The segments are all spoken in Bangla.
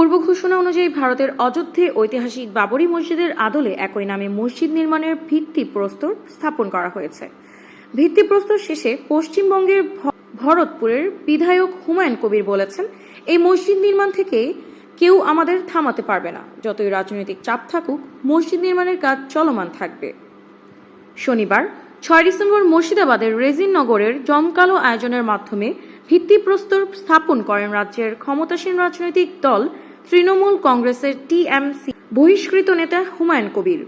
পূর্ব ঘোষণা অনুযায়ী ভারতের অযোধ্যে ঐতিহাসিক বাবরি মসজিদের আদলে একই নামে মসজিদ নির্মাণের ভিত্তি প্রস্তর স্থাপন করা হয়েছে। ভিত্তিপ্রস্তর শেষে পশ্চিমবঙ্গের ভরতপুরের বিধায়ক হুমায়ুন কবির বলেছেন, এই মসজিদ নির্মাণ থেকে কেউ আমাদের থামাতে পারবে না। যতই রাজনৈতিক চাপ থাকুক, মসজিদ নির্মাণের কাজ চলমান থাকবে। শনিবার, ছয় ডিসেম্বর মুর্শিদাবাদের রেজিন নগরের জমকালো আয়োজনের মাধ্যমে ভিত্তিপ্রস্তর স্থাপন করেন রাজ্যের ক্ষমতাসীন রাজনৈতিক দল তৃণমূল কংগ্রেসের টিএমসি বহিষ্কৃত নেতা হুমায়ুন কবির।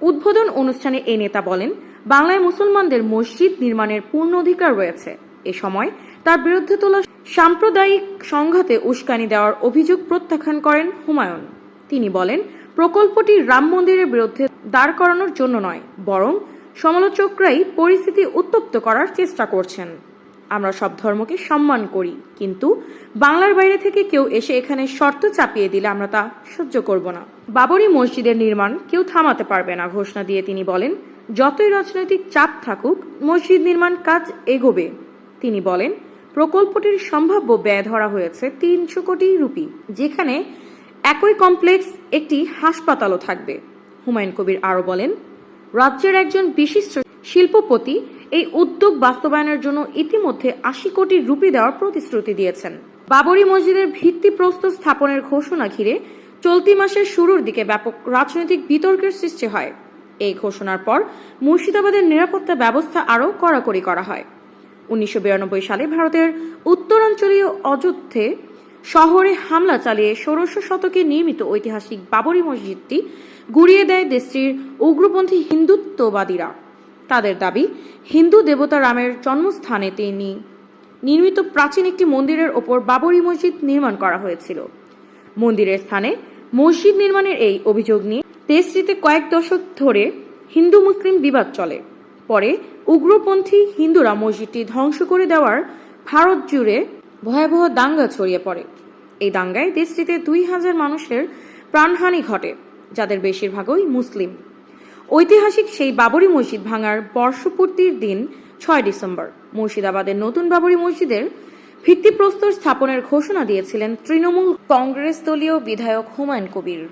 উদ্বোধন অনুষ্ঠানে এই নেতা বলেন, বাংলায় মুসলমানদের মসজিদ নির্মাণের পূর্ণ অধিকার রয়েছে। এ সময় তার বিরুদ্ধে তোলা সাম্প্রদায়িক সংঘাতে উস্কানি দেওয়ার অভিযোগ প্রত্যাখ্যান করেন হুমায়ুন। তিনি বলেন, প্রকল্পটি রাম মন্দিরের বিরুদ্ধে দাঁড় করানোর জন্য নয়, বরং সমালোচকরাই পরিস্থিতি উত্তপ্ত করার চেষ্টা করছেন। আমরা সব ধর্মকে সম্মান করি, কিন্তু বাংলার বাইরে থেকে কেউ এসে এখানে শর্ত চাপিয়ে দিলে আমরা তা সহ্য করব না। বাবরি মসজিদের নির্মাণ কেউ থামাতে পারবে না, ঘোষণা দিয়ে তিনি বলেন, যতই রাজনৈতিক চাপ থাকুক, মসজিদ নির্মাণ কাজ এগোবে। তিনি বলেন, প্রকল্পটির সম্ভাব্য ব্যয় ধরা হয়েছে তিনশো কোটি রুপি, যেখানে একই কমপ্লেক্স একটি হাসপাতালও থাকবে। হুমায়ুন কবির আরও বলেন, রাজ্যের একজন বিশিষ্ট শিল্পপতি এই উদ্যোগ বাস্তবায়নের জন্য ইতিমধ্যে আশি কোটি রুপি দেওয়ার প্রতিশ্রুতি দিয়েছেন। বাবরি মসজিদের ভিত্তি প্রস্তর স্থাপনের ঘোষণা ঘিরে চলতি মাসের শুরুর দিকে ব্যাপক রাজনৈতিক বিতর্কের সৃষ্টি হয়। এই ঘোষণার পর মুর্শিদাবাদের নিরাপত্তা ব্যবস্থা আরও কড়াকড়ি করা হয়। উনিশশো বিরানব্বই সালে ভারতের উত্তরাঞ্চলীয় অযোধ্যে শহরে হামলা চালিয়ে ষোড়শ শতকে নির্মিত ঐতিহাসিক বাবরি মসজিদটি গুড়িয়ে দেয় দেশটির উগ্রপন্থী হিন্দুত্ববাদীরা। তাদের দাবি, হিন্দু দেবতা রামের জন্মস্থানে তিনি নির্মিত প্রাচীন একটি মন্দিরের ওপর বাবরি মসজিদ নির্মাণ করা হয়েছিল। মন্দিরের স্থানে মসজিদ নির্মাণের এই অভিযোগ নিয়ে দেশটিতে কয়েক দশক ধরে হিন্দু মুসলিম বিবাদ চলে। পরে উগ্রপন্থী হিন্দুরা মসজিদটি ধ্বংস করে দেওয়ার ভারত জুড়ে ভয়াবহ দাঙ্গা ছড়িয়ে পড়ে। এই দাঙ্গায় দেশটিতে দুই হাজার মানুষের প্রাণহানি ঘটে, যাদের বেশিরভাগই মুসলিম। ঐতিহাসিক সেই বাবরি মসজিদ ভাঙার বর্ষপূর্তির দিন ছয় ডিসেম্বর। মুর্শিদাবাদের নতুন বাবরি মসজিদের ভিত্তিপ্রস্তর স্থাপনের ঘোষণা দিয়েছিলেন তৃণমূল কংগ্রেস দলীয় বিধায়ক হুমায়ুন কবির।